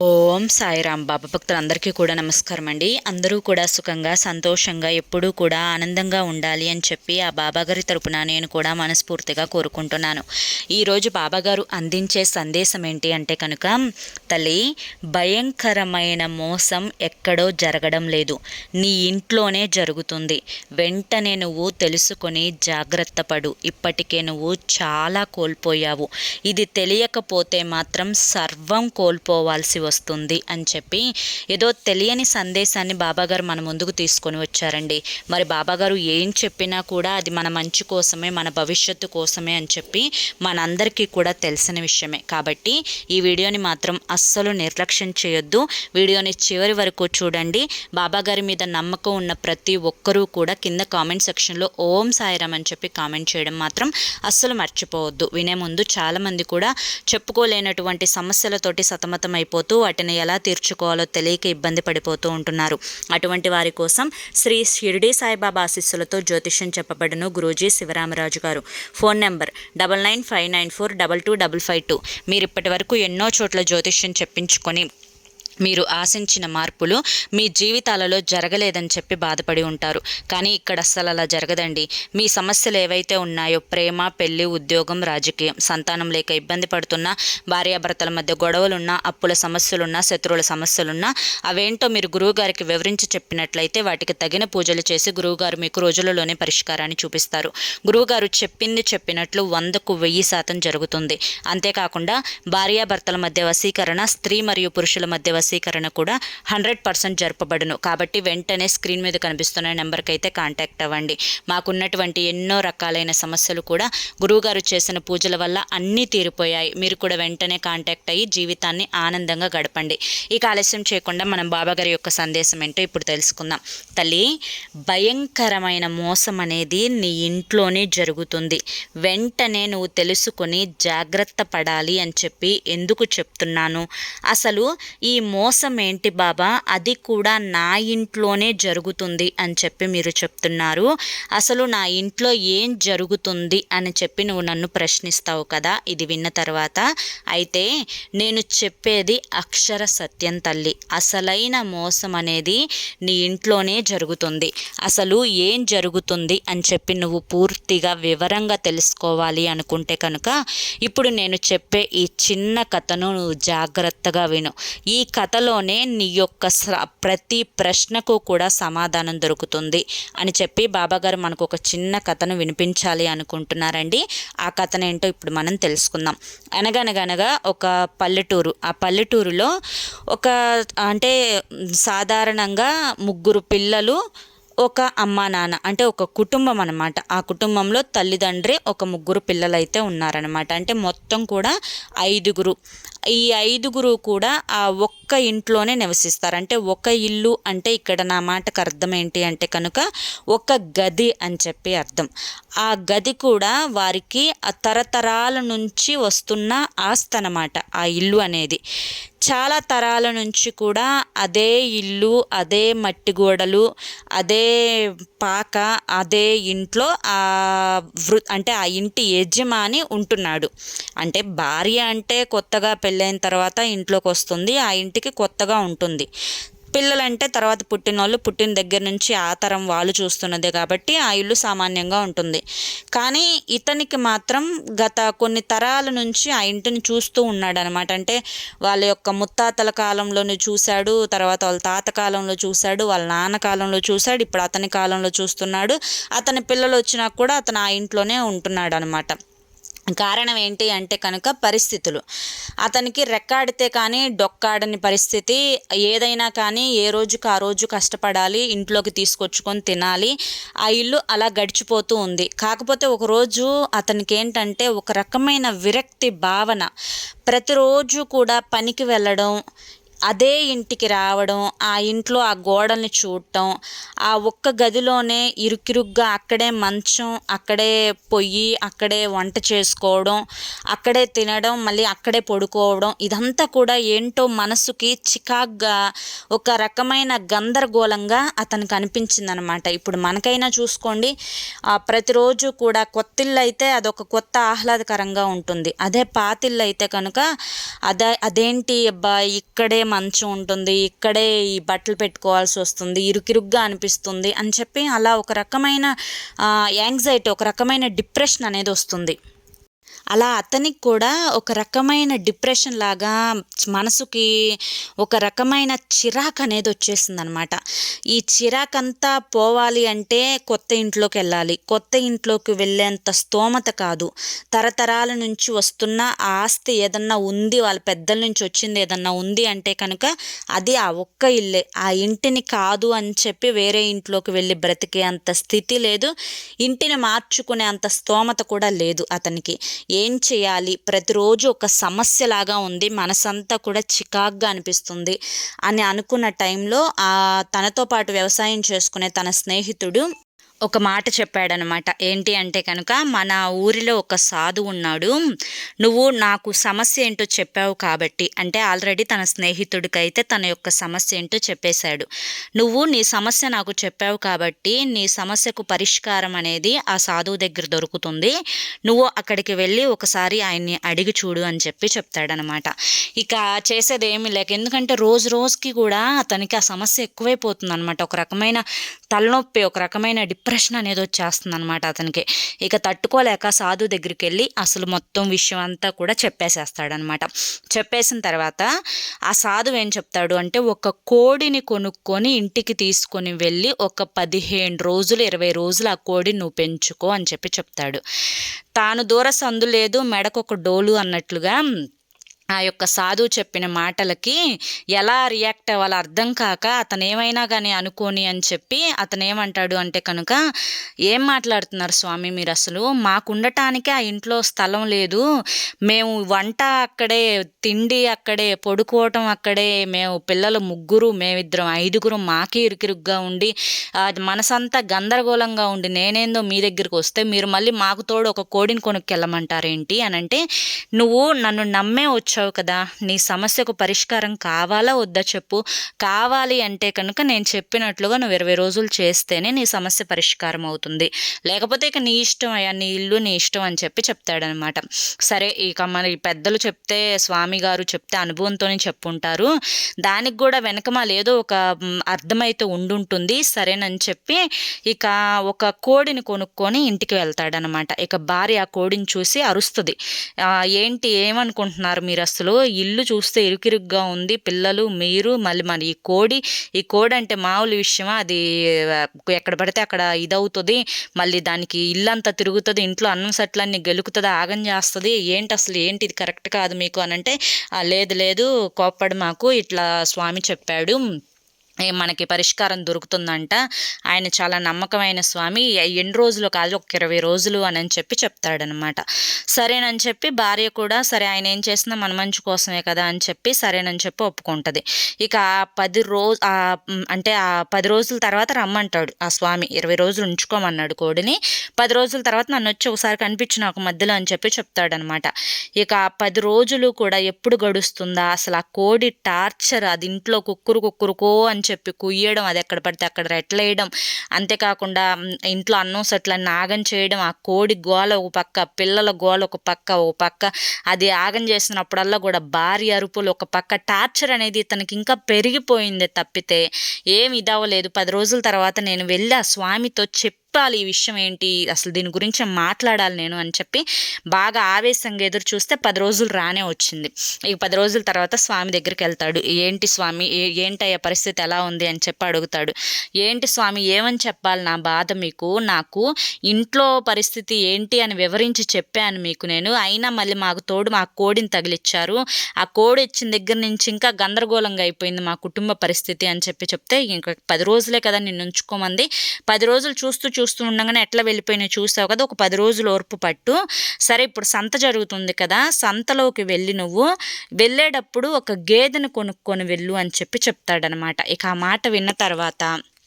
ఓం సాయిరాం బాబా భక్తులందరికీ కూడా నమస్కారం అండి అందరూ కూడా సుఖంగా సంతోషంగా ఎప్పుడూ కూడా ఆనందంగా ఉండాలి అని చెప్పి ఆ బాబాగారి తరపున నేను కూడా మనస్ఫూర్తిగా కోరుకుంటున్నాను. ఈరోజు బాబాగారు అందించే సందేశం ఏంటి అంటే కనుక తల్లి భయంకరమైన మోసం ఎక్కడో జరగడం లేదు. నీ ఇంట్లోనే జరుగుతుంది. వెంటనే నువ్వు తెలుసుకొని జాగ్రత్త పడు. ఇప్పటికే నువ్వు చాలా కోల్పోయావు. ఇది తెలియకపోతే మాత్రం సర్వం కోల్పోవాల్సి వస్తుంది అని చెప్పి ఏదో తెలియని సందేశాన్ని బాబాగారు మన ముందుకు తీసుకొని వచ్చారండి. మరి బాబాగారు ఏం చెప్పినా కూడా అది మన మంచి కోసమే మన భవిష్యత్తు కోసమే అని చెప్పి మనందరికీ కూడా తెలిసిన విషయమే. కాబట్టి ఈ వీడియోని మాత్రం అస్సలు నిర్లక్ష్యం చేయొద్దు. వీడియోని చివరి వరకు చూడండి. బాబాగారి మీద నమ్మకం ఉన్న ప్రతి ఒక్కరూ కూడా కింద కామెంట్ సెక్షన్లో ఓం సాయిరామ్ అని చెప్పి కామెంట్ చేయడం మాత్రం అస్సలు మర్చిపోవద్దు. వినే ముందు చాలామంది కూడా చెప్పుకోలేనటువంటి సమస్యలతోటి సతమతం అయిపోతూ వాటిని ఎలా తీర్చుకోవాలో తెలియక ఇబ్బంది పడిపోతూ ఉంటున్నారు. అటువంటి వారి కోసం శ్రీ షిరిడి సాయిబాబా ఆశీస్సులతో జ్యోతిష్యం చెప్పబడును గురూజీ శివరామరాజు గారు. Phone number double nine five nine four double two double five two. మీరు ఇప్పటి వరకు ఎన్నో చోట్ల జ్యోతిష్యం చెప్పించుకొని మీరు ఆశించిన మార్పులు మీ జీవితాలలో జరగలేదని చెప్పి బాధపడి ఉంటారు. కానీ ఇక్కడ అస్సలు అలా జరగదండి. మీ సమస్యలు ఏవైతే ఉన్నాయో ప్రేమ పెళ్ళి ఉద్యోగం రాజకీయం సంతానం లేక ఇబ్బంది పడుతున్నా భార్యాభర్తల మధ్య గొడవలున్నా అప్పుల సమస్యలున్నా శత్రువుల సమస్యలున్నా అవేంటో మీరు గురువుగారికి వివరించి చెప్పినట్లయితే వాటికి తగిన పూజలు చేసి గురువుగారు మీకు రోజులలోనే పరిష్కారాన్ని చూపిస్తారు. గురువుగారు చెప్పింది చెప్పినట్లు వందకు వెయ్యి శాతం జరుగుతుంది. అంతేకాకుండా భార్యాభర్తల మధ్య వశీకరణ స్త్రీ మరియు పురుషుల మధ్య సేకరణ కూడా హండ్రెడ్ పర్సెంట్ జరపబడును. కాబట్టి వెంటనే స్క్రీన్ మీద కనిపిస్తున్న నెంబర్కి అయితే కాంటాక్ట్ అవ్వండి. మాకున్నటువంటి ఎన్నో రకాలైన సమస్యలు కూడా గురువుగారు చేసిన పూజల వల్ల అన్నీ తీరిపోయాయి. మీరు కూడా వెంటనే కాంటాక్ట్ అయ్యి జీవితాన్ని ఆనందంగా గడపండి. ఇక ఆలస్యం చేయకుండా మనం బాబాగారి యొక్క సందేశం ఏంటో ఇప్పుడు తెలుసుకుందాం. తల్లి భయంకరమైన మోసం అనేది నీ ఇంట్లోనే జరుగుతుంది. వెంటనే నువ్వు తెలుసుకొని జాగ్రత్త పడాలి అని చెప్పి ఎందుకు చెప్తున్నాను? అసలు ఈ మోసం ఏంటి బాబా? అది కూడా నా ఇంట్లోనే జరుగుతుంది అని చెప్పి మీరు చెప్తున్నారు. అసలు నా ఇంట్లో ఏం జరుగుతుంది అని చెప్పి నువ్వు నన్ను ప్రశ్నిస్తావు కదా? ఇది విన్న తర్వాత. అయితే నేను చెప్పేది అక్షర సత్యం తల్లి. అసలైన మోసం అనేది నీ ఇంట్లోనే జరుగుతుంది. అసలు ఏం జరుగుతుంది అని చెప్పి నువ్వు పూర్తిగా వివరంగా తెలుసుకోవాలి అనుకుంటే కనుక ఇప్పుడు నేను చెప్పే ఈ చిన్న కథను నువ్వు జాగ్రత్తగా విను. ఈ కథ కథలోనే నీ యొక్క ప్రతి ప్రశ్నకు కూడా సమాధానం దొరుకుతుంది అని చెప్పి బాబాగారు మనకు ఒక చిన్న కథను వినిపించాలి అనుకుంటున్నారండి. ఆ కథనేంటో ఇప్పుడు మనం తెలుసుకుందాం. అనగనగనగా ఒక పల్లెటూరు ఆ పల్లెటూరులో ఒక అంటే సాధారణంగా ముగ్గురు పిల్లలు ఒక అమ్మ నాన్న అంటే ఒక కుటుంబం అనమాట ఆ కుటుంబంలో తల్లిదండ్రి ఒక ముగ్గురు పిల్లలైతే ఉన్నారనమాట అంటే మొత్తం కూడా ఐదుగురు. ఈ ఐదుగురు కూడా ఆ ఒక్క ఒక్క ఇంట్లోనే నివసిస్తారు. అంటే ఒక ఇల్లు అంటే ఇక్కడ నా మాటకు అర్థం ఏంటి అంటే కనుక ఒక గది అని చెప్పి అర్థం. ఆ గది కూడా వారికి తరతరాల నుంచి వస్తున్న ఆస్తి అనమాట ఆ ఇల్లు అనేది. చాలా తరాల నుంచి కూడా అదే ఇల్లు అదే మట్టి గోడలు అదే పాక అదే ఇంట్లో ఆ వృ అంటే ఆ ఇంటి యజమాని ఉంటున్నాడు. అంటే భార్య అంటే కొత్తగా పెళ్ళైన తర్వాత ఇంట్లోకి వస్తుంది. ఆ ఇంటి ఇంటికి కొత్తగా ఉంటుంది. పిల్లలంటే తర్వాత పుట్టిన వాళ్ళు పుట్టిన దగ్గర నుంచి ఆ తరం వాళ్ళు చూస్తున్నదే కాబట్టి ఆ ఇల్లు సామాన్యంగా ఉంటుంది. కానీ ఇతనికి మాత్రం గత కొన్ని తరాల నుంచి ఆ ఇంటిని చూస్తూ ఉన్నాడు అనమాట అంటే వాళ్ళ యొక్క ముత్తాతల కాలంలోనే చూశాడు తర్వాత వాళ్ళ తాత కాలంలో చూశాడు వాళ్ళ నాన్న కాలంలో చూశాడు ఇప్పుడు అతని కాలంలో చూస్తున్నాడు. అతని పిల్లలు వచ్చినా కూడా అతను ఆ ఇంట్లోనే ఉంటున్నాడు అనమాట కారణం ఏంటి అంటే కనుక పరిస్థితులు. అతనికి రెక్కాడితే కానీ డొక్కాడని పరిస్థితి ఏదైనా కానీ ఏ రోజుకి ఆ రోజు కష్టపడాలి ఇంట్లోకి తీసుకొచ్చుకొని తినాలి ఆ ఇల్లు అలా గడిచిపోతూ ఉంది. కాకపోతే ఒకరోజు అతనికి ఏంటంటే ఒక రకమైన విరక్తి భావన. ప్రతిరోజు కూడా పనికి వెళ్ళడం అదే ఇంటికి రావడం ఆ ఇంట్లో ఆ గోడల్ని చూడటం ఆ ఒక్క గదిలోనే ఇరుకిరుగ్గా అక్కడే మంచం అక్కడే పొయ్యి అక్కడే వంట చేసుకోవడం అక్కడే తినడం మళ్ళీ అక్కడే పడుకోవడం ఇదంతా కూడా ఏంటో మనసుకి చికాగ్గా ఒక రకమైన గందరగోళంగా అతనికి అనిపించింది అనమాట ఇప్పుడు మనకైనా చూసుకోండి ప్రతిరోజు కూడా కొత్తిల్లు అయితే అదొక కొత్త ఆహ్లాదకరంగా ఉంటుంది. అదే పాతిల్లు అయితే కనుక అదే అదేంటి అబ్బా ఇక్కడే మంచం ఉంటుంది ఇక్కడే ఈ బట్టలు పెట్టుకోవాల్సి వస్తుంది ఇరుకిరుగ్గా అనిపిస్తుంది అని చెప్పి అలా ఒక రకమైన యాంగ్జైటీ ఒక రకమైన డిప్రెషన్ అనేది వస్తుంది. అలా అతనికి కూడా ఒక రకమైన డిప్రెషన్ లాగా మనసుకి ఒక రకమైన చిరాకు అనేది వచ్చేసింది అనమాట ఈ చిరాకంతా పోవాలి అంటే కొత్త ఇంట్లోకి వెళ్ళాలి. కొత్త ఇంట్లోకి వెళ్ళేంత స్తోమత కాదు. తరతరాల నుంచి వస్తున్న ఆస్తి ఏదన్నా ఉంది వాళ్ళ పెద్దల నుంచి వచ్చింది ఏదన్నా ఉంది అంటే కనుక అది ఆ ఒక్క ఇల్లే. ఆ ఇంటిని కాదు అని చెప్పి వేరే ఇంట్లోకి వెళ్ళి బ్రతికే అంత స్థితి లేదు. ఇంటిని మార్చుకునే అంత స్తోమత కూడా లేదు అతనికి. ఏం చేయాలి? ప్రతిరోజు ఒక సమస్యలాగా ఉంది. మనసంతా కూడా చికాగ్గా అనిపిస్తుంది. అని అనుకున్న టైంలో తనతో పాటు వ్యవసాయం చేసుకునే తన స్నేహితుడు ఒక మాట చెప్పాడనమాట. ఏంటి అంటే కనుక మన ఊరిలో ఒక సాధు ఉన్నాడు. నువ్వు నాకు సమస్య ఏంటో చెప్పావు కాబట్టి అంటే ఆల్రెడీ తన స్నేహితుడికైతే తన యొక్క సమస్య ఏంటో చెప్పేశాడు. నువ్వు నీ సమస్య నాకు చెప్పావు కాబట్టి నీ సమస్యకు పరిష్కారం అనేది ఆ సాధువు దగ్గర దొరుకుతుంది. నువ్వు అక్కడికి వెళ్ళి ఒకసారి ఆయన్ని అడిగి చూడు అని చెప్పి చెప్తాడనమాట. ఇక చేసేది ఏమీ లేక ఎందుకంటే రోజు రోజుకి కూడా అతనికి ఆ సమస్య ఎక్కువైపోతుంది అనమాట ఒక రకమైన తలనొప్పి ఒక రకమైన డిప్ డిప్రెషన్ అనేది వచ్చేస్తుంది అనమాట అతనికి. ఇక తట్టుకోలేక సాధు దగ్గరికి వెళ్ళి అసలు మొత్తం విషయం అంతా కూడా చెప్పేసేస్తాడనమాట చెప్పేసిన తర్వాత ఆ సాధు ఏం చెప్తాడు అంటే ఒక కోడిని కొనుక్కొని ఇంటికి తీసుకొని వెళ్ళి ఒక పదిహేను రోజులు ఇరవై రోజులు ఆ కోడిని నువ్వు పెంచుకో అని చెప్పి చెప్తాడు. తాను దూర సందు లేదు మెడకు ఒక డోలు అన్నట్లుగా ఆ యొక్క సాధువు చెప్పిన మాటలకి ఎలా రియాక్ట్ అవ్వాలో అర్థం కాక అతను ఏమైనా కానీ అనుకోని అని చెప్పి అతను ఏమంటాడు అంటే కనుక ఏం మాట్లాడుతున్నారు స్వామి మీరు అసలు? మాకు ఉండటానికి ఆ ఇంట్లో స్థలం లేదు. మేము వంట అక్కడే తిండి అక్కడే పడుకోవటం అక్కడే మేము పిల్లలు ముగ్గురు మేమిద్దరం ఐదుగురు మాకే ఇరుకిరుగ్గా ఉండి అది మనసంతా గందరగోళంగా ఉండి నేనేందో మీ దగ్గరికి వస్తే మీరు మళ్ళీ మాకు తోడు ఒక కోడిని కొనుక్కెళ్ళమంటారేంటి? అని అంటే నువ్వు నన్ను నమ్మే వచ్చావు. కదా నీ సమస్యకు పరిష్కారం కావాలా వద్దా చెప్పు. కావాలి అంటే కనుక నేను చెప్పినట్లుగా నువ్వు ఇరవై రోజులు చేస్తేనే నీ సమస్య పరిష్కారం అవుతుంది. లేకపోతే ఇక నీ ఇష్టం అయ్యా నీ ఇల్లు నీ ఇష్టం అని చెప్పి చెప్తాడనమాట. సరే ఇక మరి పెద్దలు చెప్తే స్వామి గారు చెప్తే అనుభవంతోనే చెప్పుంటారు. దానికి కూడా వెనక మా ఏదో ఒక అర్థమైతే ఉండుంటుంది. సరేనని చెప్పి ఇక ఒక కోడిని కొనుక్కొని ఇంటికి వెళ్తాడనమాట. ఇక భార్య ఆ కోడిని చూసి అరుస్తుంది. ఏంటి ఏమనుకుంటున్నారు మీరు అసలు ఇల్లు చూస్తే ఇరుకిరుగ్గా ఉంది. పిల్లలు మీరు మళ్ళీ మరి ఈ కోడి ఈ కోడి అంటే మామూలు విషయమా? అది ఎక్కడ పడితే అక్కడ ఇదవుతుంది. మళ్ళీ దానికి ఇల్లంతా తిరుగుతుంది. ఇంట్లో అన్నం సెట్లన్నీ గెలుకుతుంది ఆగం చేస్తుంది. ఏంటి అసలు ఏంటి ఇది? కరెక్ట్ కాదు మీకు అని అంటే లేదు లేదు కోప్పడు మాకు ఇట్లా స్వామి చెప్పాడు. మనకి పరిష్కారం దొరుకుతుందంట. ఆయన చాలా నమ్మకమైన స్వామి. ఎన్ని రోజులు కాదు ఒక ఇరవై రోజులు అని అని చెప్పి చెప్తాడనమాట సరేనని చెప్పి భార్య కూడా సరే ఆయన ఏం చేసినా మన మంచి కోసమే కదా అని చెప్పి సరేనని చెప్పి ఒప్పుకుంటుంది. ఇక ఆ పది రోజు అంటే ఆ పది రోజుల తర్వాత రమ్మంటాడు ఆ స్వామి. ఇరవై రోజులు ఉంచుకోమన్నాడు కోడిని. పది రోజుల తర్వాత నన్ను వచ్చి ఒకసారి కనిపించు నాకు మధ్యలో అని చెప్పి చెప్తాడనమాట ఇక ఆ పది రోజులు కూడా ఎప్పుడు గడుస్తుందా? అసలు ఆ కోడి టార్చర్ అది ఇంట్లో కుక్కురు కుక్కురుకో అని చెప్పి కుయ్యడం అది ఎక్కడ పడితే అక్కడ రెట్లేయడం. అంతేకాకుండా ఇంట్లో అన్నం సెట్లన్నీ నాగం చేయడం ఆ కోడి గోల ఒక పక్క పిల్లల గోల ఒక పక్క ఒక పక్క అది ఆగం చేసినప్పుడల్లా కూడా భారీ అరుపులు ఒక పక్క. టార్చర్ అనేది తనకి ఇంకా పెరిగిపోయింది తప్పితే ఏమి ఇదవ్వలేదు. పది రోజుల తర్వాత నేను వెళ్ళి ఆ స్వామితో చెప్పాలి ఈ విషయం ఏంటి? అసలు దీని గురించి మాట్లాడాలి నేను అని చెప్పి బాగా ఆవేశంగా ఎదురు చూస్తే పది రోజులు రానే వచ్చింది. ఇక పది రోజుల తర్వాత స్వామి దగ్గరికి వెళ్తాడు. ఏంటి స్వామి? ఏంటయ్యా పరిస్థితి? ఎలా ఉంది? అని చెప్పి అడుగుతాడు. ఏంటి స్వామి? ఏమని చెప్పాలి నా బాధ మీకు? నాకు ఇంట్లో పరిస్థితి ఏంటి అని వివరించి చెప్పాను మీకు నేను. అయినా మళ్ళీ మాకు తోడు మా కోడిని తగిలిచ్చారు. ఆ కోడి ఇచ్చిన దగ్గర నుంచి ఇంకా గందరగోళంగా అయిపోయింది మా కుటుంబ పరిస్థితి అని చెప్పి చెప్తే ఇంకా పది రోజులే కదా నిన్ను ఉంచుకోమంది. పది రోజులు చూస్తూ చూస్తూ ఉండగానే ఎట్లా వెళ్ళిపోయినాయి చూసావు కదా ఒక పది రోజులు ఓర్పు పట్టు. సరే ఇప్పుడు సంత జరుగుతుంది కదా సంతలోకి వెళ్ళి నువ్వు వెళ్ళేటప్పుడు ఒక గేదెను కొనుక్కొని వెళ్ళు అని చెప్పి చెప్తాడనమాట. ఇక ఆ మాట విన్న తర్వాత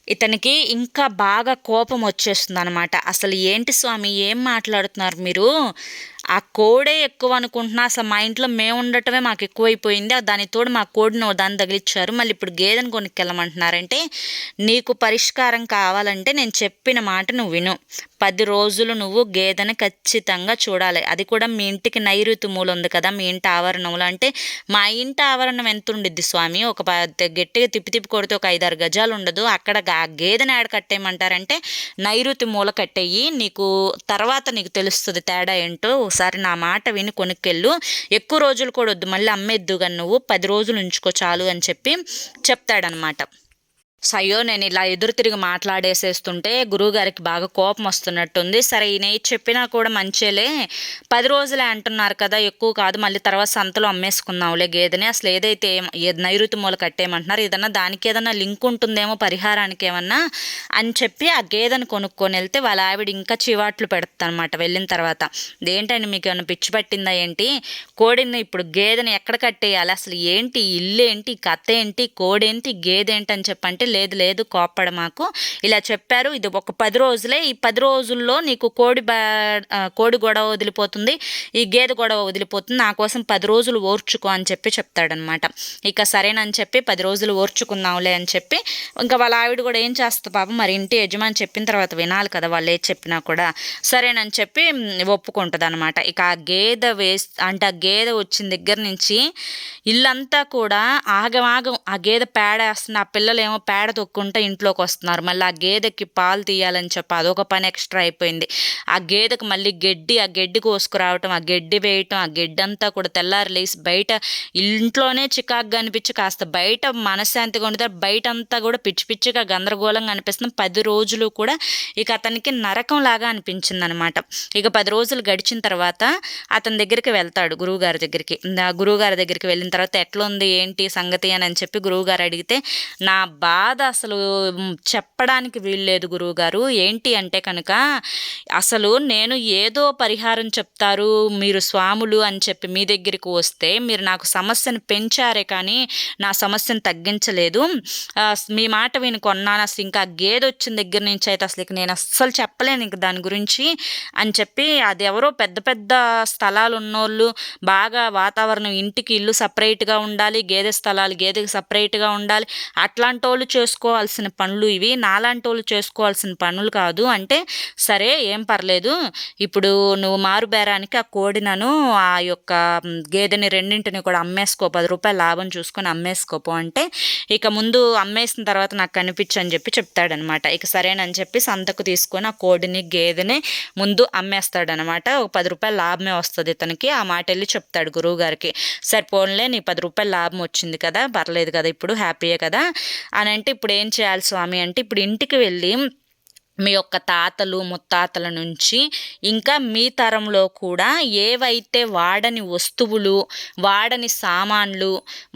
ఇతనికి ఇంకా బాగా కోపం వచ్చేస్తుంది అనమాట అసలు ఏంటి స్వామి ఏం మాట్లాడుతున్నారు మీరు? ఆ కోడే ఎక్కువ అనుకుంటున్నా. అసలు మా ఇంట్లో మేము ఉండటమే మాకు ఎక్కువైపోయింది. దాని తోడు మా కోడిని దాన్ని తగిలిచ్చారు. మళ్ళీ ఇప్పుడు గేదెను కొనుక్కెళ్ళమంటున్నారంటే నీకు పరిష్కారం కావాలంటే నేను చెప్పిన మాట నువ్వు విను. పది రోజులు నువ్వు గేదెని ఖచ్చితంగా చూడాలి. అది కూడా మీ ఇంటికి నైరుతి మూల ఉంది కదా మీ ఇంటి ఆవరణంలో. అంటే మా ఇంటి ఆవరణం ఎంత ఉండిద్ది స్వామి? ఒక ప- గట్టిగా తిప్పి తిప్పి కొడితే ఒక ఐదారు గజాలు ఉండదు అక్కడ గేదెని ఆడ కట్టేయమంటారంటే నైరుతి మూల కట్టేయి. నీకు తర్వాత నీకు తెలుస్తుంది తేడా ఏంటో ఒకసారి నా మాట విని కొనుక్కెళ్ళు. ఎక్కువ రోజులు కూడా వద్దు. మళ్ళీ అమ్మేద్దు కానీ నువ్వు. పది రోజులు ఉంచుకో చాలు అని చెప్పి చెప్తాడనమాట సయో నేను ఇలా ఎదురు తిరిగి మాట్లాడేసేస్తుంటే గురువుగారికి బాగా కోపం వస్తున్నట్టుంది. సరే ఈయన చెప్పినా కూడా మంచిలే. పది రోజులే అంటున్నారు కదా ఎక్కువ కాదు. మళ్ళీ తర్వాత సంతలో అమ్మేసుకుందాంలే గేదెని. అసలు ఏదైతే ఏ నైరుతి మూల కట్టేయమంటున్నారు ఏదన్నా దానికి ఏదన్నా లింక్ ఉంటుందేమో పరిహారానికి ఏమన్నా అని చెప్పి ఆ గేదెని కొనుక్కొని వెళ్తే వాళ్ళ ఆవిడ ఇంకా చివాట్లు పెడతానమాట వెళ్ళిన తర్వాత. ఏంటండి మీకు ఏమైనా పిచ్చి పట్టిందా ఏంటి? కోడిని ఇప్పుడు గేదెని ఎక్కడ కట్టేయాలి? అసలు ఏంటి? ఇల్లు ఏంటి కథ ఏంటి? కోడేంటి? గేదెంటి అని చెప్పంటే లేదు లేదు కోప్పడ మాకు. ఇలా చెప్పారు. ఇది ఒక పది రోజులే. ఈ పది రోజుల్లో నీకు కోడి బా కోడి గొడవ వదిలిపోతుంది. ఈ గేదె గొడవ వదిలిపోతుంది. నా కోసం పది రోజులు ఓర్చుకో అని చెప్పి చెప్తాడనమాట ఇక సరేనని చెప్పి పది రోజులు ఓర్చుకుందాంలే అని చెప్పి ఇంకా వాళ్ళ ఆవిడ కూడా ఏం చేస్తుంది పాపం? మరి ఇంటి యజమాని చెప్పిన తర్వాత వినాలి కదా వాళ్ళు ఏది చెప్పినా కూడా. సరేనని చెప్పి ఒప్పుకుంటుంది అనమాట ఇక ఆ గేదె వేస్ అంటే ఆ గేదె వచ్చిన దగ్గర నుంచి ఇల్లంతా కూడా ఆగమాగం ఆ గేదె పేడ వేస్తుంది ఆ పిల్లలు ఏమో పేడ తొక్కుంటే ఇంట్లోకి వస్తున్నారు. మళ్ళీ ఆ గేదెకి పాలు తీయాలని చెప్పి అదొక పని ఎక్స్ట్రా అయిపోయింది. ఆ గేదెకి మళ్ళీ గడ్డి ఆ గడ్డి కోసుకురావటం ఆ గడ్డి వేయటం ఆ గడ్డి అంతా కూడా తెల్లారి లేసి బయట ఇంట్లోనే చికాకుగా అనిపించి కాస్త బయట మనశ్శాంతిగా ఉండితే బయట అంతా కూడా పిచ్చి పిచ్చిగా గందరగోళంగా అనిపిస్తుంది. పది రోజులు కూడా ఇక అతనికి నరకం లాగా అనిపించింది అనమాట ఇక పది రోజులు గడిచిన తర్వాత అతని దగ్గరికి వెళ్తాడు గురువుగారి దగ్గరికి. గురువుగారి దగ్గరికి వెళ్ళిన తర్వాత ఎట్లా ఉంది ఏంటి సంగతి అని అని చెప్పి గురువుగారు అడిగితే నా బాధ అసలు చెప్పడానికి వీల్లేదు గురువుగారు. ఏంటి అంటే కనుక అసలు నేను ఏదో పరిహారం చెప్తారు మీరు స్వాములు అని చెప్పి మీ దగ్గరికి వస్తే మీరు నాకు సమస్యను పెంచారే కానీ నా సమస్యను తగ్గించలేదు. మీ మాట విని కొన్నాను అసలు ఇంకా గేదె వచ్చిన దగ్గర నుంచి అయితే అసలు ఇక నేను అస్సలు చెప్పలేను ఇంక దాని గురించి అని చెప్పి అది ఎవరో పెద్ద పెద్ద స్థలాలు ఉన్నోళ్ళు బాగా వాతావరణం ఇంటికి ఇల్లు సపరేట్గా ఉండాలి గేదె స్థలాలు గేదెకి సపరేట్గా ఉండాలి. అట్లాంటి వాళ్ళు చేసుకోవాల్సిన పనులు ఇవి. నాలాంటి వాళ్ళు చేసుకోవాల్సిన పనులు కాదు. అంటే సరే ఏం పర్లేదు. ఇప్పుడు నువ్వు మారుబేరానికి ఆ కోడినను ఆ యొక్క గేదెని రెండింటిని కూడా అమ్మేసుకో. పది రూపాయలు లాభం చూసుకొని అమ్మేసుకోపో అంటే ఇక ముందు అమ్మేసిన తర్వాత నాకు కనిపించు అని చెప్పి చెప్తాడనమాట. ఇక సరేనని చెప్పి సంతకు తీసుకొని ఆ కోడిని గేదెని ముందు అమ్మేస్తాడనమాట. ఒక పది రూపాయలు లాభమే వస్తుంది ఇతనికి. ఆ మాట వెళ్ళి చెప్తాడు గురువు గారికి. సరే పోన్లే నీ పది రూపాయలు లాభం వచ్చింది కదా పర్లేదు కదా ఇప్పుడు హ్యాపీయే కదా అని అంటే ఇప్పుడు ఏం చేయాలి స్వామి అంటే ఇప్పుడు ఇంటికి వెళ్ళి మీ యొక్క తాతలు ముత్తాతల నుంచి ఇంకా మీ తరంలో కూడా ఏవైతే వాడని వస్తువులు వాడని సామాన్లు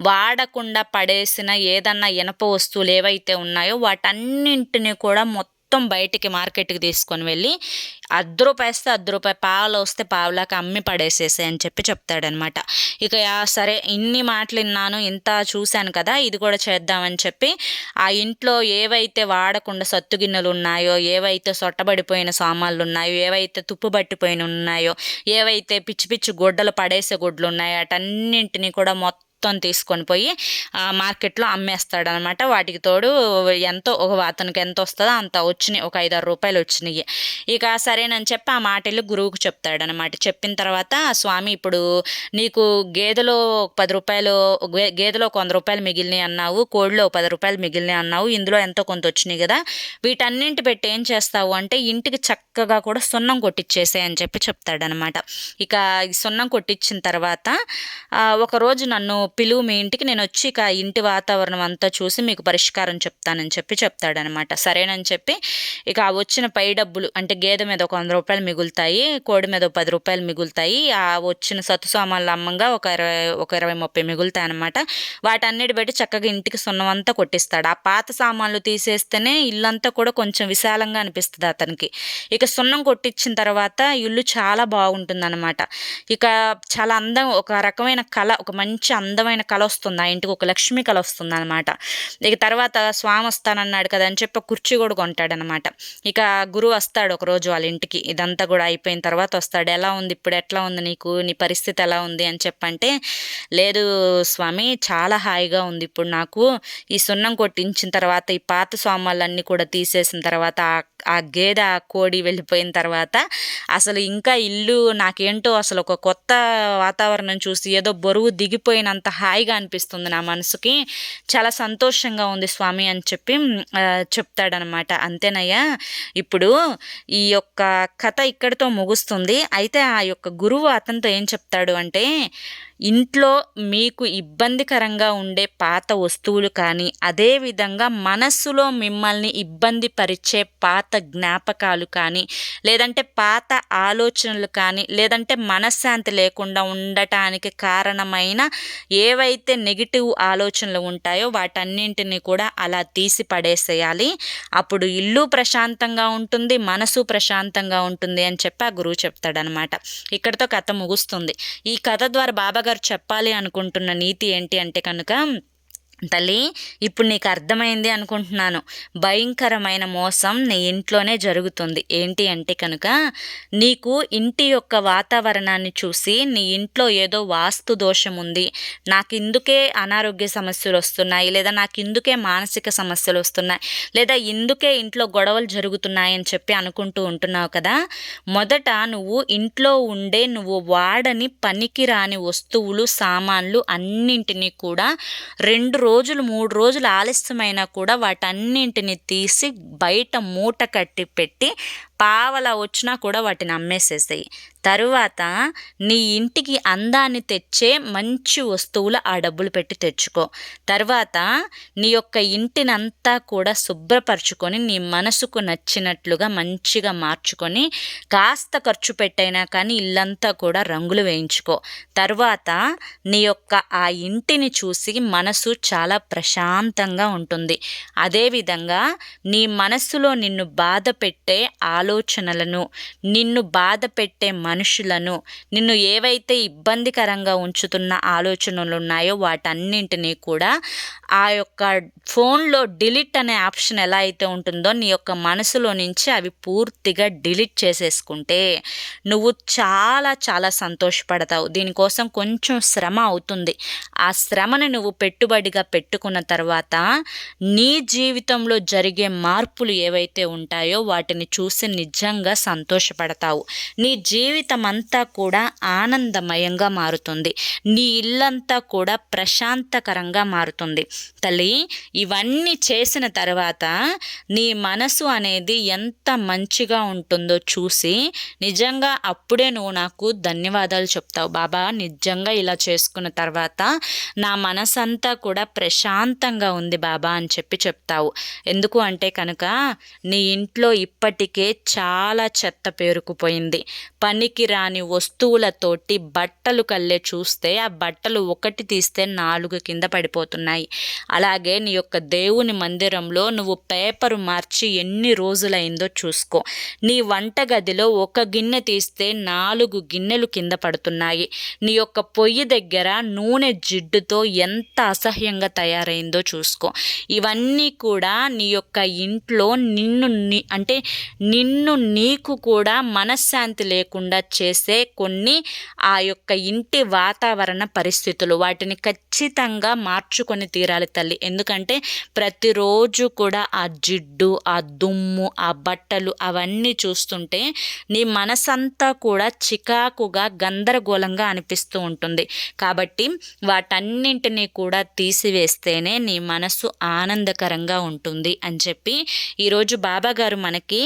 వాడకుండా పడేసిన ఏదన్నా ఇనప వస్తువులు ఏవైతే ఉన్నాయో వాటన్నింటినీ కూడా మొత్తం మొత్తం బయటికి మార్కెట్కి తీసుకొని వెళ్ళి అర్ధ రూపాయి వేస్తే అర్ధ రూపాయి పావులు వస్తే పావులాకి అమ్మి పడేసేసే అని చెప్పి చెప్తాడనమాట. ఇక సరే ఇన్ని మాటలు విన్నాను ఇంత చూశాను కదా ఇది కూడా చేద్దామని చెప్పి ఆ ఇంట్లో ఏవైతే వాడకుండా సత్తు గిన్నెలు ఉన్నాయో ఏవైతే సొట్టబడిపోయిన సామాన్లు ఉన్నాయో ఏవైతే తుప్పు పట్టిపోయిన ఉన్నాయో ఏవైతే పిచ్చి పిచ్చి గుడ్డలు పడేసే గుడ్లు ఉన్నాయో అటన్నింటినీ కూడా మొత్తం మొత్తం తీసుకొని పోయి ఆ, మార్కెట్లో అమ్మేస్తాడనమాట. వాటికి తోడు ఎంతో ఒక అతనికి ఎంత వస్తుందో అంత వచ్చినాయి. ఒక ఐదారు రూపాయలు వచ్చినాయి. ఇక సరేనని చెప్పి ఆ మాట వెళ్ళి గురువుకు చెప్తాడనమాట. చెప్పిన తర్వాత "ఆ స్వామి ఇప్పుడు నీకు గేదెలో పది రూపాయలు గేదెలో ఒక వంద రూపాయలు మిగిలినాయి అన్నావు. కోడిలో పది రూపాయలు మిగిలినాయి అన్నావు. ఇందులో ఎంతో కొంత వచ్చినాయి కదా. వీటన్నింటి పెట్టి ఏం చేస్తావు అంటే ఇంటికి చక్కగా కూడా సున్నం కొట్టించేసే అని చెప్పి చెప్తాడనమాట. ఇక సున్నం కొట్టించిన తర్వాత ఒకరోజు నన్ను పిలువు మీ ఇంటికి నేను వచ్చి ఇక ఇంటి వాతావరణం అంతా చూసి మీకు పరిష్కారం చెప్తానని చెప్పి చెప్తాడనమాట. సరేనని చెప్పి ఇక ఆ వచ్చిన పై డబ్బులు అంటే గేదె మీద ఒక వంద రూపాయలు మిగులుతాయి కోడి మీద ఒక పది రూపాయలు మిగులుతాయి ఆ వచ్చిన సత్తు సామాన్లు అమ్మంగా ఒక ఇరవై ఒక ఇరవై ముప్పై మిగులుతాయి అనమాట వాటన్నిటి బట్టి చక్కగా ఇంటికి సున్నం అంతా కొట్టిస్తాడు. ఆ పాత సామాన్లు తీసేస్తేనే ఇల్లంతా కూడా కొంచెం విశాలంగా అనిపిస్తుంది అతనికి. ఇక సున్నం కొట్టించిన తర్వాత ఇల్లు చాలా బాగుంటుందన్నమాట ఇక చాలా అందం ఒక రకమైన కళ ఒక మంచి అందం అందమైన కళ వస్తుంది. ఆ ఇంటికి ఒక లక్ష్మి కళ వస్తుంది అనమాట ఇక తర్వాత స్వామి వస్తానన్నాడు కదా అని చెప్పి కుర్చీ కూడా కొంటాడనమాట ఇక గురువు వస్తాడు ఒకరోజు వాళ్ళ ఇంటికి. ఇదంతా కూడా అయిపోయిన తర్వాత వస్తాడు. ఎలా ఉంది? ఇప్పుడు ఎట్లా ఉంది నీకు? నీ పరిస్థితి ఎలా ఉంది? అని చెప్పంటే లేదు స్వామి చాలా హాయిగా ఉంది ఇప్పుడు నాకు. ఈ సున్నం కొట్టించిన తర్వాత ఈ పాత స్వామాలన్నీ కూడా తీసేసిన తర్వాత ఆ గేదె ఆ కోడి వెళ్ళిపోయిన తర్వాత అసలు ఇంకా ఇల్లు నాకేంటో అసలు ఒక కొత్త వాతావరణం చూసి ఏదో బరువు దిగిపోయినంత హాయిగా అనిపిస్తుంది నా మనసుకి. చాలా సంతోషంగా ఉంది స్వామి అని చెప్పి చెప్తాడనమాట. అంతేనయ్యా ఇప్పుడు ఈ యొక్క కథ ఇక్కడితో ముగుస్తుంది. అయితే ఆ యొక్క గురువు అతనితో ఏం చెప్తాడు అంటే ఇంట్లో మీకు ఇబ్బందికరంగా ఉండే పాత వస్తువులు కానీ అదేవిధంగా మనస్సులో మిమ్మల్ని ఇబ్బంది పరిచే పాత జ్ఞాపకాలు కానీ లేదంటే పాత ఆలోచనలు కానీ లేదంటే మనశ్శాంతి లేకుండా ఉండటానికి కారణమైన ఏవైతే నెగిటివ్ ఆలోచనలు ఉంటాయో వాటన్నింటినీ కూడా అలా తీసి పడేసేయాలి. అప్పుడు ఇల్లు ప్రశాంతంగా ఉంటుంది మనసు ప్రశాంతంగా ఉంటుంది అని చెప్పి ఆ గురువు చెప్తాడనమాట ఇక్కడితో కథ ముగుస్తుంది. ఈ కథ ద్వారా బాబా గారు చెప్పాలి అనుకుంటున్న నీతి ఏంటి అంటే కనుక తల్లి ఇప్పుడు నీకు అర్థమైంది అనుకుంటున్నాను. భయంకరమైన మోసం నీ ఇంట్లోనే జరుగుతుంది. ఏంటి అంటే కనుక నీకు ఇంటి యొక్క వాతావరణాన్ని చూసి నీ ఇంట్లో ఏదో వాస్తు దోషం ఉంది. నాకు ఇందుకే అనారోగ్య సమస్యలు వస్తున్నాయి. లేదా నాకు ఇందుకే మానసిక సమస్యలు వస్తున్నాయి. లేదా ఇందుకే ఇంట్లో గొడవలు జరుగుతున్నాయి అని చెప్పి అనుకుంటూ ఉంటున్నావు కదా మొదట నువ్వు ఇంట్లో ఉండే నువ్వు వాడని పనికిరాని వస్తువులు సామాన్లు అన్నింటినీ కూడా రెండు రోజులు మూడు రోజులు ఆలస్యమైనా కూడా వాటన్నింటిని తీసి బయట మూట కట్టి పెట్టి పావలా వచ్చినా కూడా వాటిని అమ్మేసేసాయి. తరువాత నీ ఇంటికి అందాన్ని తెచ్చే మంచి వస్తువులు ఆ డబ్బులు పెట్టి తెచ్చుకో. తర్వాత నీ యొక్క ఇంటినంతా కూడా శుభ్రపరచుకొని నీ మనసుకు నచ్చినట్లుగా మంచిగా మార్చుకొని కాస్త ఖర్చు పెట్టైనా కానీ ఇల్లంతా కూడా రంగులు వేయించుకో. తర్వాత నీ యొక్క ఆ ఇంటిని చూసి మనసు చాలా ప్రశాంతంగా ఉంటుంది. అదేవిధంగా నీ మనసులో నిన్ను బాధ పెట్టే ఆలోచనలను నిన్ను బాధ పెట్టే మనుషులను నిన్ను ఏవైతే ఇబ్బందికరంగా ఉంచుతున్న ఆలోచనలు ఉన్నాయో వాటన్నింటినీ కూడా ఆ యొక్క ఫోన్లో డిలీట్ అనే ఆప్షన్ ఎలా అయితే ఉంటుందో నీ యొక్క మనసులో నుంచి అవి పూర్తిగా డిలీట్ చేసేసుకుంటే నువ్వు చాలా చాలా సంతోషపడతావు. దీనికోసం కొంచెం శ్రమ అవుతుంది. ఆ శ్రమను నువ్వు పెట్టుబడిగా పెట్టుకున్న తర్వాత నీ జీవితంలో జరిగే మార్పులు ఏవైతే ఉంటాయో వాటిని చూసి నిజంగా సంతోషపడతావు. నీ జీవితం అంతా కూడా ఆనందమయంగా మారుతుంది. నీ ఇల్లంతా కూడా ప్రశాంతకరంగా మారుతుంది. తల్లి ఇవన్నీ చేసిన తర్వాత నీ మనసు అనేది ఎంత మంచిగా ఉంటుందో చూసి నిజంగా అప్పుడే నువ్వు నాకు ధన్యవాదాలు చెప్తావు. బాబా నిజంగా ఇలా చేసుకున్న తర్వాత నా మనసంతా కూడా ప్రశాంతంగా ఉంది బాబా అని చెప్పి చెప్తావు. ఎందుకు అంటే కనుక నీ ఇంట్లో ఇప్పటికే చాలా చెత్త పేరుకుపోయింది. పనికి రాని వస్తువులతోటి బట్టలు కల్లే చూస్తే ఆ బట్టలు ఒకటి తీస్తే నాలుగు కింద పడిపోతున్నాయి. అలాగే నీ యొక్క దేవుని మందిరంలో నువ్వు పేపరు మార్చి ఎన్ని రోజులైందో చూసుకో. నీ వంటగదిలో ఒక గిన్నె తీస్తే నాలుగు గిన్నెలు కింద పడుతున్నాయి. నీ యొక్క పొయ్యి దగ్గర నూనె జిడ్డుతో ఎంత అసహ్యంగా తయారైందో చూసుకో. ఇవన్నీ కూడా నీ యొక్క ఇంట్లో నిన్ను అంటే నిన్ను నీకు కూడా మనశ్శాంతి లేకుండా చేసే కొన్ని ఆ యొక్క ఇంటి వాతావరణ పరిస్థితులు వాటిని ఖచ్చితంగా మార్చుకొని తీరాలి తల్లి. ఎందుకంటే ప్రతిరోజు కూడా ఆ జిడ్డు ఆ దుమ్ము ఆ బట్టలు అవన్నీ చూస్తుంటే నీ మనసంతా కూడా చికాకుగా గందరగోళంగా అనిపిస్తూ ఉంటుంది. కాబట్టి వాటన్నింటినీ కూడా తీసివేస్తేనే నీ మనసు ఆనందకరంగా ఉంటుంది అని చెప్పి ఈరోజు బాబా గారు మనకి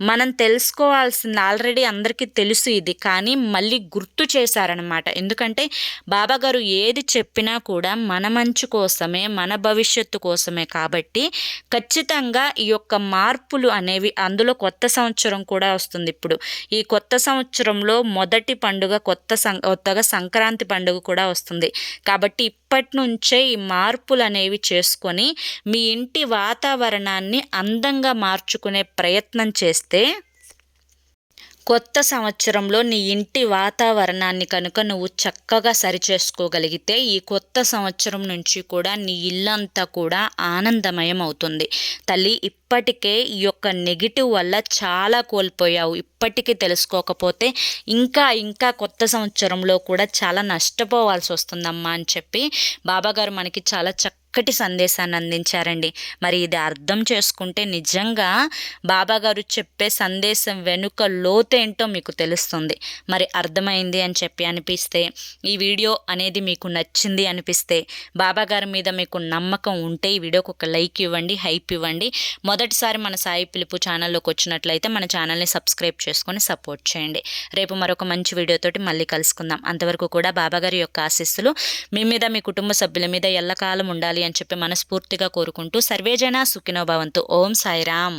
మన మనం తెలుసుకోవాల్సింది ఆల్రెడీ అందరికీ తెలుసు ఇది కానీ మళ్ళీ గుర్తు చేశారనమాట. ఎందుకంటే బాబా గారు ఏది చెప్పినా కూడా మన మంచు కోసమే మన భవిష్యత్తు కోసమే కాబట్టి ఖచ్చితంగా ఈ యొక్క మార్పులు అనేవి అందులో కొత్త సంవత్సరం కూడా వస్తుంది ఇప్పుడు. ఈ కొత్త సంవత్సరంలో మొదటి పండుగ కొత్త సం కొత్తగా సంక్రాంతి పండుగ కూడా వస్తుంది. కాబట్టి ఇప్పటి నుంచే ఈ మార్పులు అనేవి చేసుకొని మీ ఇంటి వాతావరణాన్ని అందంగా మార్చుకునే ప్రయత్నం చేస్తే కొత్త సంవత్సరంలో నీ ఇంటి వాతావరణాన్ని కనుక నువ్వు చక్కగా సరిచేసుకోగలిగితే ఈ కొత్త సంవత్సరం నుంచి కూడా నీ ఇల్లంతా కూడా ఆనందమయం అవుతుంది. తల్లి ఇప్పటికే ఈ యొక్క నెగిటివ్ వల్ల చాలా కోల్పోయావు. ఇప్పటికీ తెలుసుకోకపోతే ఇంకా ఇంకా కొత్త సంవత్సరంలో కూడా చాలా నష్టపోవాల్సి వస్తుందమ్మా అని చెప్పి బాబాగారు మనకి చాలా చక్క చక్కటి సందేశాన్ని అందించారండి. మరి ఇది అర్థం చేసుకుంటే నిజంగా బాబాగారు చెప్పే సందేశం వెనుక లోతేంటో మీకు తెలుస్తుంది. మరి అర్థమైంది అని చెప్పి అనిపిస్తే ఈ వీడియో అనేది మీకు నచ్చింది అనిపిస్తే బాబాగారి మీద మీకు నమ్మకం ఉంటే ఈ వీడియోకి ఒక లైక్ ఇవ్వండి హైప్ ఇవ్వండి. మొదటిసారి మన సాయి పిలుపు ఛానల్లోకి వచ్చినట్లయితే మన ఛానల్ని సబ్స్క్రైబ్ చేసుకొని సపోర్ట్ చేయండి. రేపు మరొక మంచి వీడియోతోటి మళ్ళీ కలుసుకుందాం. అంతవరకు కూడా బాబాగారి యొక్క ఆశీస్సులు మీ మీద మీ కుటుంబ సభ్యుల మీద ఎల్లకాలం ఉండాలి అని చెప్పి మనస్ఫూర్తిగా కోరుకుంటూ సర్వేజన సుఖినోభవంతు ఓం సాయిరామ్.